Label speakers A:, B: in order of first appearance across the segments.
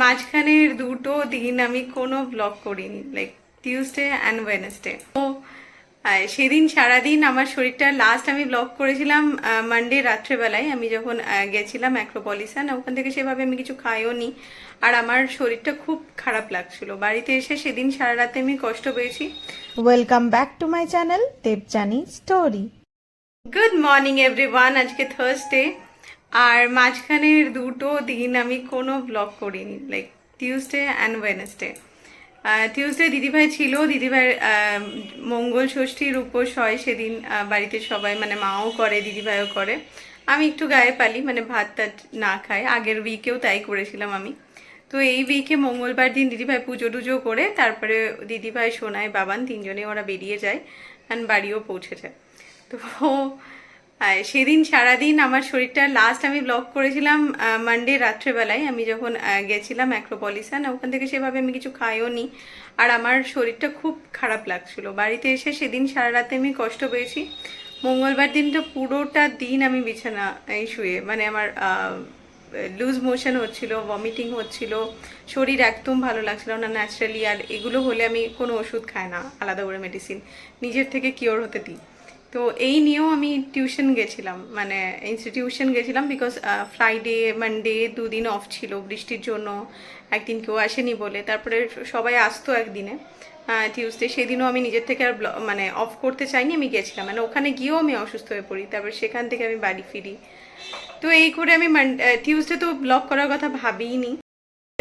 A: মাঝখানের দুটো দিন আমি কোনো ব্লগ করিনি লাইক টিউসডে অ্যান্ড ওয়েনেসডে তো সেদিন সারাদিন আমার শরীরটা লাস্ট আমি ব্লগ করেছিলাম মানডে রাত্রেবেলায়। আমি যখন গেছিলাম অ্যাক্রোপলিসান ওখান থেকে সেভাবে আমি কিছু খাইও নি। আর আমার শরীরটা খুব খারাপ লাগছিল। বাড়িতে এসে সেদিন সারা রাতে আমি কষ্ট পেয়েছি।
B: Welcome back to my channel Debjani story
A: good morning everyone আজকে থার্সডে আর মাঝখানের দুটো দিন আমি কোনো ব্লগ করিনি like Tuesday and Wednesday Tuesday দিদিভাই ছিল, দিদিভাই মঙ্গল ষষ্ঠীর উপোস হয় সেদিন বাড়িতে সবাই মানে মাও করে, দিদিভাইও করে। আমি একটু গায়ে পালি মানে ভাত টাত না খাই। আগের উইকেও তাই করেছিলাম আমি। তো এই উইকে মঙ্গলবার দিন দিদিভাই পুজো টুজো করে, তারপরে দিদিভাই, সোনাই, বাবান তিনজনে ওরা বেরিয়ে যায় অ্যান্ড বাড়িও পৌঁছে যায়। তো সেদিন সারাদিন আমার শরীরটা লাস্ট আমি ব্লগ করেছিলাম মানডে রাত্রেবেলায়। আমি যখন গেছিলাম অ্যাক্রোপলিসান ওখান থেকে সেভাবে আমি কিছু খাইও নি আর আমার শরীরটা খুব খারাপ লাগছিল। বাড়িতে এসে সেদিন সারা রাতে আমি কষ্ট পেয়েছি। মঙ্গলবার দিনটা পুরোটা দিন আমি বিছানা, এই শুয়ে মানে আমার লুজ মোশন হচ্ছিল ভমিটিং হচ্ছিল, শরীর একদম ভালো লাগছিল না ন্যাচারালি আর এগুলো হলে আমি কোনো ওষুধ খাই না, আলাদা করে মেডিসিন নিজের থেকে কিওর হতে দিই। তো এই নিয়েও আমি টিউশন গেছিলাম মানে ইনস্টিটিউশন গেছিলাম বিকজ ফ্রাইডে মানডে দুদিন অফ ছিল, বৃষ্টির জন্য একদিন কেউ আসেনি বলে। তারপরে সবাই আসতো একদিনে টিউসডে সেদিনও আমি নিজের থেকে আর মানে অফ করতে চাইনি, আমি গেছিলাম। মানে ওখানে গিয়েও আমি অসুস্থ হয়ে পড়ি, তারপর সেখান থেকে আমি বাড়ি ফিরি। তো এই করে আমি টিউসডে তো ব্লগ করার কথা ভাবিনি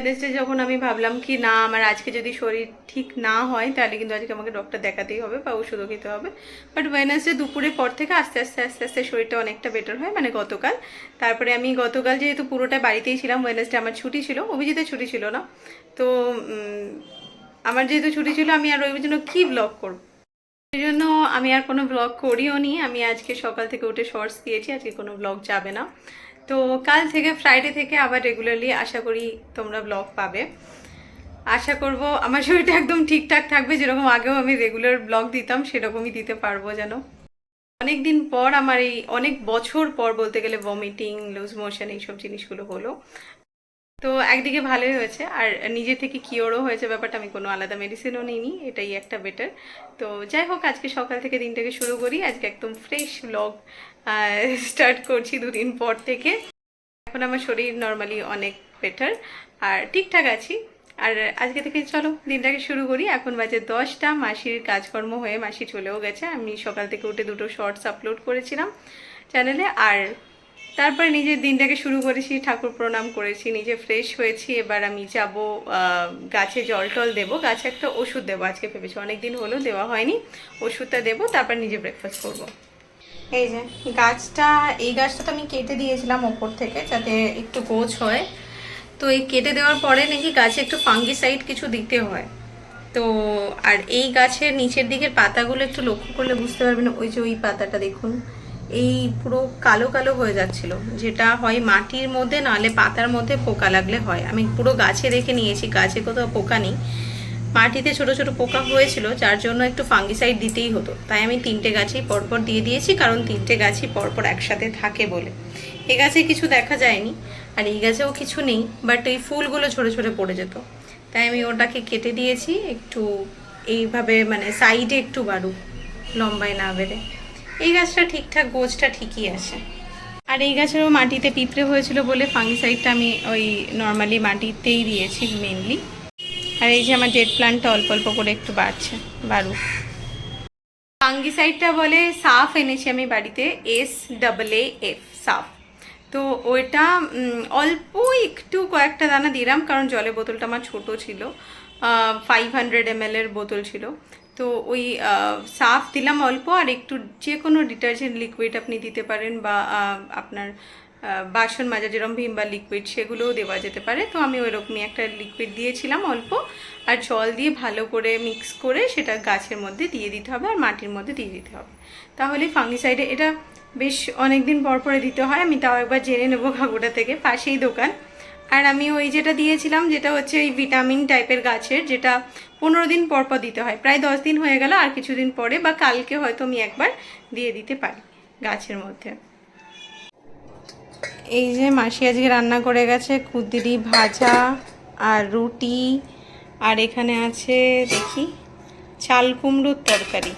A: ওয়েডনেসডে যখন আমি ভাবলাম কি না, আমার আজকে যদি শরীর ঠিক না হয়, তাহলে কিন্তু আজকে আমাকে ডক্টর দেখাতেই হবে বা ওষুধও খেতে হবে। বাট ওয়েডনেসডে দুপুরের পর থেকে আস্তে আস্তে আস্তে আস্তে শরীরটা অনেকটা বেটার হয় মানে গতকাল। তারপরে আমি গতকাল যেহেতু পুরোটা বাড়িতেই ছিলাম ওয়েডনেসডে আমার ছুটি ছিল, অভিজিতের ছুটি ছিল না। তো আমার যেহেতু ছুটি ছিল, আমি আর ওই জন্য কী ব্লগ করব? সেই জন্য আমি আর কোনো ব্লগ করিও নি। আমি আজকে সকাল থেকে উঠে শর্টস দিয়েছি, আজকে কোনো ব্লগ যাবে না। তো কাল থেকে ফ্রাইডে থেকে আবার রেগুলারলি আশা করি তোমরা ব্লগ পাবে। আশা করব আমার শরীরটা একদম ঠিকঠাক থাকবে, যেরকম আগেও আমি রেগুলার ব্লগ দিতাম, সেরকমই দিতে পারব যেন। অনেক দিন পর আমার এই অনেক বছর পর বলতে গেলে ভমিটিং লুজ মোশন এইসব জিনিসগুলো হলো। তো একদিকে ভালোই হয়েছে, আর নিজে থেকে কিওরও হয়েছে ব্যাপারটা, আমি কোনো আলাদা মেডিসিনও নিইনি, এটাই একটা বেটার তো যাই হোক, আজকে সকাল থেকে দিনটাকে শুরু করি, আজকে একদম ফ্রেশ ব্লগ স্টার্ট করছি দুদিন পর থেকে। এখন আমার শরীর নর্মালি অনেক বেটার আর ঠিকঠাক আছি। আর আজকে থেকে চলো, দিনটাকে শুরু করি। এখন বাজে দশটা, মাসির কাজকর্ম হয়ে মাসি চলেও গেছে। আমি সকাল থেকে উঠে দুটো শর্টস আপলোড করেছিলাম চ্যানেলে আর তারপরে নিজের দিনটাকে শুরু করেছি, ঠাকুর প্রণাম করেছি, নিজে ফ্রেশ হয়েছি। এবার আমি যাব গাছে জল টল দেবো। গাছে একটা ওষুধ দেবো। আজকে ভেবেছি অনেকদিন হলো দেওয়া হয়নি। ওষুধটা দেবো, তারপর নিজে ব্রেকফাস্ট করব। এই যে, গাছটা, এই গাছটা তো আমি কেটে দিয়েছিলাম ওপর থেকে যাতে একটু গোছ হয়। তো এই কেটে দেওয়ার পরে নাকি গাছে একটু ফাঙ্গিসাইড কিছু দিতে হয়। তো, আর এই গাছের নিচের দিকের পাতাগুলো একটু লক্ষ্য করলে বুঝতে পারবেন, ওই যে ওই পাতাটা দেখুন, এই পুরো কালো কালো হয়ে যাচ্ছিল। যেটা হয় মাটির মধ্যে, নাহলে পাতার মধ্যে পোকা লাগলে হয়। আমি পুরো গাছে রেখে নিয়েছি, গাছে কোথাও পোকা নেই। মাটিতে ছোট ছোট পোকা হয়েছিল, যার জন্য একটু ফাঙ্গিসাইড দিতেই হতো। তাই আমি তিনটে গাছেই পরপর দিয়ে দিয়েছি, কারণ তিনটে গাছই পরপর একসাথে থাকে বলে। এ গাছে কিছু দেখা যায়নি, আর এই গাছেও কিছু নেই বাট এই ফুলগুলো ছোট ছোট পড়ে যেত। তাই আমি ওটাকে কেটে দিয়েছি, একটু এইভাবে মানে সাইডে একটু বাড়ুক, লম্বায় না বেড়ে। এই গাছটা ঠিকঠাক গোছটা ঠিকই আছে। আর এই গাছেরও মাটিতে পিঁপড়ে হয়েছিল বলে ফাঙ্গিসাইডটা আমি ওই নর্মালি মাটিতেই দিয়েছি মেনলি আর এই যে আমার জেট প্লান্টটা অল্প অল্প করে একটু বাড়ছে, বাড়ুক। ফাঙ্গিসাইডটা বলে সাফ এনেছি আমি বাড়িতে এস ডাবল এ এফ সাফ। তো ওইটা অল্প একটু কয়েকটা দানা দিলাম, কারণ জলের বোতলটা আমার ছোট ছিল। ফাইভ হান্ড্রেড এম এর বোতল ছিল। তো ওই সাফ দিলাম অল্প, আর একটু যে কোনো ডিটারজেন্ট লিকুইড আপনি দিতে পারেন বা আপনার বাসন মাজা যেরকম ভিম বা লিকুইড সেগুলোও দেওয়া যেতে পারে। তো আমি ওইরকমই একটা লিকুইড দিয়েছিলাম অল্প। আর জল দিয়ে ভালো করে মিক্স করে সেটা গাছের মধ্যে দিয়ে দিতে হবে আর মাটির মধ্যে দিয়ে দিতে হবে। তাহলে ফাঙ্গিসাইডে এটা বেশ অনেক দিন পর পরে দিতে হয়। আমি তাও একবার জেনে নেব কাকুটা থেকে, পাশেই দোকান। আর আমি ওই যেটা দিয়েছিলাম, যেটা হচ্ছে ওই ভিটামিন টাইপের গাছের, যেটা পনেরো দিন পর পর দিতে হয়। প্রায় দশ দিন হয়ে গেল, আর কিছুদিন পরে বা কালকে হয়তো আমি একবার দিয়ে দিতে পারি গাছের মধ্যে। এই যে মাসি আজকে রান্না করে গেছে কুদিরি ভাজা আর রুটি, আর এখানে আছে, দেখি, চাল কুমড়োর তরকারি।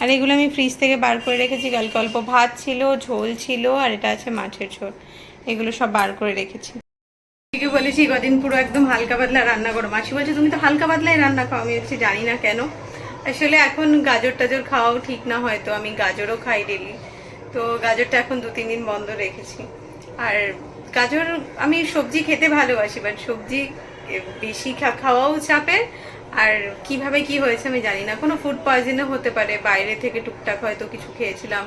A: আর এগুলো আমি ফ্রিজ থেকে বার করে রেখেছি, কালকে অল্প ভাত ছিল, ঝোল ছিল, আর এটা আছে মাছের ঝোল। এগুলো সব বার করে রেখেছি। মাসিকে বলেছি, কদিন পুরো একদম হালকা পাতলা রান্না করো। মাসি বলছে, তুমি তো হালকা পাতলাই রান্না খাও, আমি হচ্ছে জানি না কেন। আসলে এখন গাজর টাজর খাওয়াও ঠিক না, হয়তো আমি গাজরও খাই ডেলি তো গাজরটা এখন দু, তিন দিন বন্ধ রেখেছি। আর গাজর আমি সবজি খেতে ভালোবাসি বাট সবজি বেশি খাওয়াও চাপের আর কীভাবে কি হয়েছে আমি জানি না। কোনো ফুড পয়জনও হতে পারে। বাইরে থেকে টুকটাক হয়তো কিছু খেয়েছিলাম।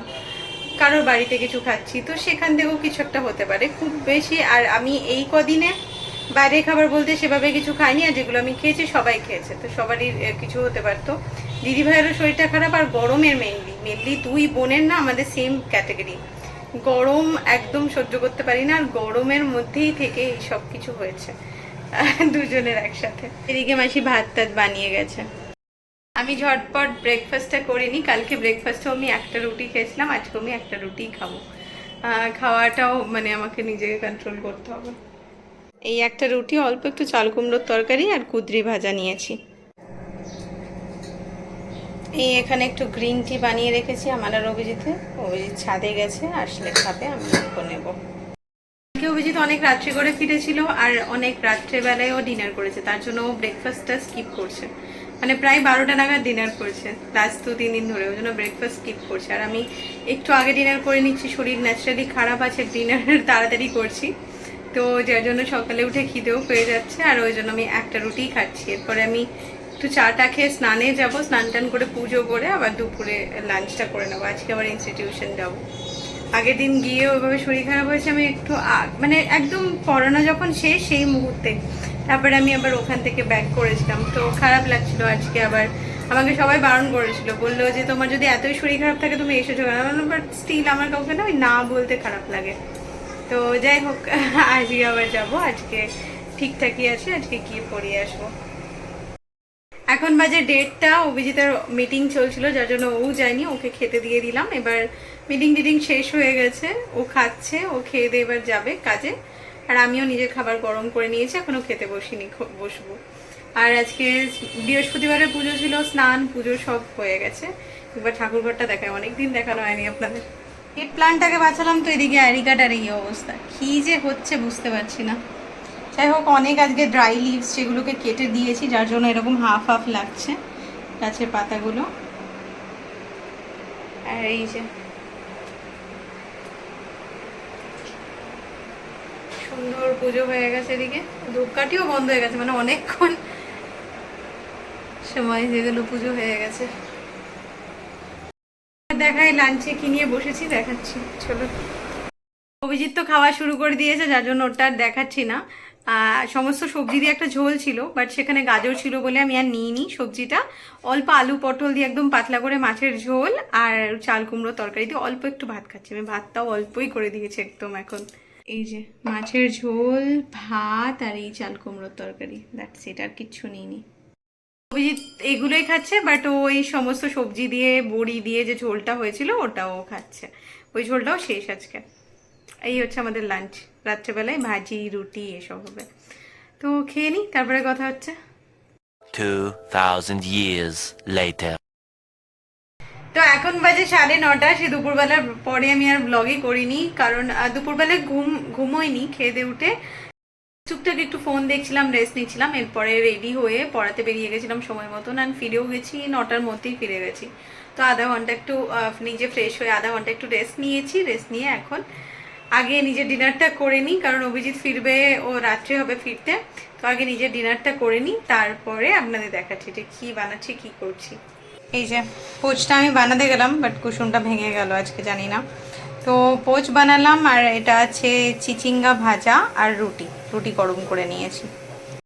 A: কারোর বাড়িতে কিছু খাচ্ছি। তো সেখান থেকেও কিছু একটা হতে পারে। খুব বেশি, আর আমি এই কদিনে বাইরে খাবার বলতে সেভাবে কিছু খাইনি আর যেগুলো আমি খেয়েছি সবাই খেয়েছে। তো সবারই কিছু হতে পারতো। দিদি ভাইয়েরও শরীরটা খারাপ আর গরমের মেনলি মেনলি দুই বোনের না আমাদের সেম ক্যাটাগরি গরম একদম সহ্য করতে পারি না আর গরমের মধ্যেই থেকে এই সব কিছু হয়েছে। দুজনের একসাথে। এদিকে মাসি ভাত টাত বানিয়ে গেছে। আমি ঝটপট ব্রেকফাস্টটা করিনি কালকে ব্রেকফাস্টেও আমি একটা রুটি খেয়েছিলাম, আজকে আমি একটা রুটি খাব। খাওয়াটাও মানে আমাকে নিজেকে কন্ট্রোল করতে হবে। এই একটা রুটি, অল্প একটু চাল কুমড়োর তরকারি আর কুদরি ভাজা নিয়েছি। এই এখানে একটু গ্রিন টি বানিয়ে রেখেছি আমার আর অভিজিতে। অভিজিৎ ছাদে গেছে, আসলে খাবে, আমি একটু নেব। অভিজিৎ অনেক রাত্রে করে ফিরেছিল আর অনেক রাত্রেবেলায় ও ডিনার করেছে, তার জন্য ও ব্রেকফাস্টটা স্কিপ করছে। মানে প্রায় বারোটা নাগাদ ডিনার করছে লাস্ট দু, তিন দিন ধরে, ওই জন্য ব্রেকফাস্ট স্কিপ করছে। আর আমি একটু আগে ডিনার করে নিচ্ছি, শরীর ন্যাচারালি খারাপ আছে ডিনার তাড়াতাড়ি করছি। তো যার জন্য সকালে উঠে খিদেও পেয়ে যাচ্ছে, আর ওই জন্য আমি একটা রুটি খাচ্ছি। এরপরে আমি একটু চাটা খেয়ে স্নানে যাব, স্নান টান করে পুজো করে আবার দুপুরে লাঞ্চটা করে নেব। আজকে আবার ইনস্টিটিউশন যাব। আগের দিন গিয়ে ওইভাবে শরীর খারাপ হয়েছে, আমি একটু মানে একদম পড়ানো যখন শেষ সেই মুহূর্তে। তারপরে আমি আবার ওখান থেকে ব্যাক করেছিলাম। তো খারাপ লাগছিল আজকে আবার। আমাকে সবাই বারণ করেছিল, বলল যে, তোমার যদি এতই শরীর খারাপ থাকে, তুমি এসেছ বাট স্টিল আমার কাউকে না, ওই না বলতে খারাপ লাগে। তো যাই হোক, আজকে আবার যাব। আজকে ঠিকঠাকই আছে, আজকে গিয়ে পড়িয়ে আসব। এখন বাজে ডেটটা অভিজিতের মিটিং চলছিল, যার জন্য ও যায়নি, ওকে খেতে দিয়ে দিলাম। এবার মিটিং টিটিং শেষ হয়ে গেছে, ও খাচ্ছে, ও খেয়ে দিয়ে এবার যাবে কাজে। আর আমিও নিজের খাবার গরম করে নিয়েছি, এখনও খেতে বসিনি বসবো। আর আজকে বৃহস্পতিবারের পুজো ছিল, স্নান, পুজো সব হয়ে গেছে। এবার ঠাকুরঘরটা দেখায়, অনেকদিন দেখানো হয়নি আপনাদের। হেড প্ল্যানটাকে বাঁচালাম তো এদিকে অ্যারিকাটার এই অবস্থা। কি যে হচ্ছে বুঝতে পারছি না। যাই হোক, অনেক আজকে ড্রাই লিভস যেগুলোকে কেটে দিয়েছি, যার জন্য এরকম হাফ হাফ লাগছে গাছের পাতাগুলো। আর এই যে সুন্দর পুজো হয়ে গেছে এদিকে। ধূপকাঠিও বন্ধ হয়ে গেছে মানে অনেকক্ষণ সময় যেগুলো পুজো হয়ে গেছে। দেখাই লাঞ্চে কি নিয়ে বসেছি দেখাচ্ছি, চলো। অভিজিৎ তো খাওয়া শুরু করে দিয়েছে, যার জন্য ওটা আর দেখাচ্ছি না। সমস্ত সবজি দিয়ে একটা ঝোল ছিল বাট সেখানে গাজর ছিল বলে আমি আর নিইনি সবজিটা। অল্প আলু পটল দিয়ে একদম পাতলা করে মাছের ঝোল আর চাল কুমড়ো তরকারি দিয়ে অল্প একটু ভাত খাচ্ছি। আমি ভাতটাও অল্পই করে দিয়েছি একদম এখন। এই যে মাছের ঝোল, ভাত আর এই চাল কুমড়োর তরকারি দ্যাটস এটা আর কিচ্ছু নিইনি। অভিজিৎ এগুলোই খাচ্ছে বাট ও এই সমস্ত সবজি দিয়ে বড়ি দিয়ে যে ঝোলটা হয়েছিল ওটাও খাচ্ছে। ওই ঝোলটাও শেষ আজকে। এই হচ্ছে আমাদের লাঞ্চ রাত্রেবেলায় ভাজি রুটি এসব হবে। তো খেয়ে নিই তারপরে কথা হচ্ছে।
C: 2,000 years later.
A: তো এখন বাজে সাড়ে নটা সে দুপুরবেলার পরে আমি আর ব্লগই করিনি কারণ দুপুরবেলায় ঘুম ঘুমোইনি খেয়ে দিয়ে উঠে। টুকটাক একটু ফোন দেখছিলাম রেস্ট নিচ্ছিলাম, এরপরে রেডি হয়ে পড়াতে বেরিয়ে গেছিলাম সময় মতন আর ফিরেও গেছি, নটার মধ্যেই ফিরে গেছি। তো আধা ঘণ্টা একটু নিজে ফ্রেশ হয়ে আধা ঘণ্টা একটু রেস্ট নিয়েছি রেস্ট নিয়ে এখন আগে নিজের ডিনারটা করে নিই, কারণ অভিজিৎ ফিরবে, ও রাত্রে হবে ফিরতে। তো আগে নিজের ডিনারটা করে নিই, তারপরে আপনাদের দেখাচ্ছি যে কী বানাচ্ছি, কী করছি। এই যে, পোচটা আমি বানাতে গেলাম বাট কুসুমটা ভেঙে গেল আজকে, জানি না। তো পোচ বানালাম আর এটা আছে চিচিঙ্গা ভাজা আর রুটি। রুটি গরম করে নিয়েছি।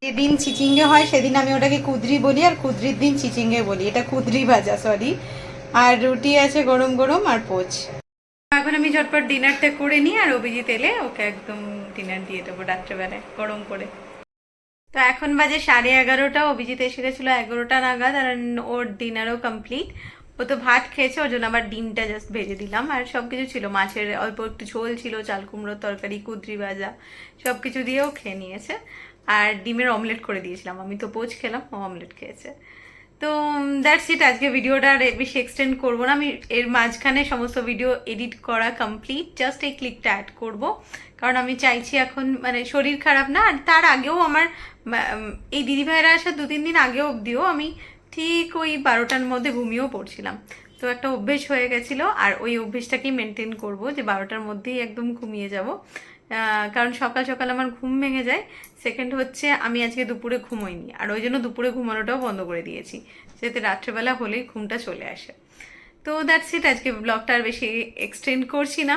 A: যেদিন চিচিঙ্গে হয় সেদিন আমি ওটাকে কুদরি বলি আর কুদরির দিন চিচিঙ্গে বলি। এটা কুদরি ভাজা সরি আর রুটি আছে গরম গরম আর পোচ। এখন আমি ঝটপট ডিনারটা করে নিই আর অভিজিৎ এলে ওকে একদম ডিনার দিয়ে দেবো রাত্রেবেলায়, গরম করে। তো এখন বাজে সাড়ে এগারোটা, অভিজিৎ এসে গেছিল এগারোটা নাগাদ আর ওর ডিনারও কমপ্লিট। ও তো ভাত খেয়েছে, ওর জন্য আবার ডিমটা জাস্ট ভেজে দিলাম। আর সব কিছু ছিল, মাছের অল্প একটু ঝোল ছিল, চাল কুমড়োর তরকারি, কুদরি ভাজা সব কিছু দিয়েও খেয়ে নিয়েছে। আর ডিমের অমলেট করে দিয়েছিলাম আমি, তো পোচ খেলাম, ও অমলেট খেয়েছে। তো দ্যাটস ইট আজকে ভিডিওটা আর বেশি এক্সটেন্ড করব না। আমি এর মাঝখানে সমস্ত ভিডিও এডিট করা কমপ্লিট জাস্ট এই ক্লিকটা অ্যাড করব। কারণ আমি চাইছি এখন মানে শরীর খারাপ না, আর তার আগেও আমার এই দিদিভাইরা আসার দু তিন দিন আগেও অবধিও আমি ঠিক ওই বারোটার মধ্যে ঘুমিয়েও পড়ছিলাম। তো একটা অভ্যেস হয়ে গেছিল আর ওই অভ্যেসটাকেই মেনটেন করব যে বারোটার মধ্যেই একদম ঘুমিয়ে যাব। কারণ সকাল সকাল আমার ঘুম ভেঙে যায়। সেকেন্ড হচ্ছে আমি আজকে দুপুরে ঘুমোইনি। আর ওই জন্য দুপুরে ঘুমানোটাও বন্ধ করে দিয়েছি। যাতে রাত্রেবেলা হলেই ঘুমটা চলে আসে। তো দ্যাটস ইট আজকে ব্লগটা আর বেশি এক্সটেন্ড করছি না।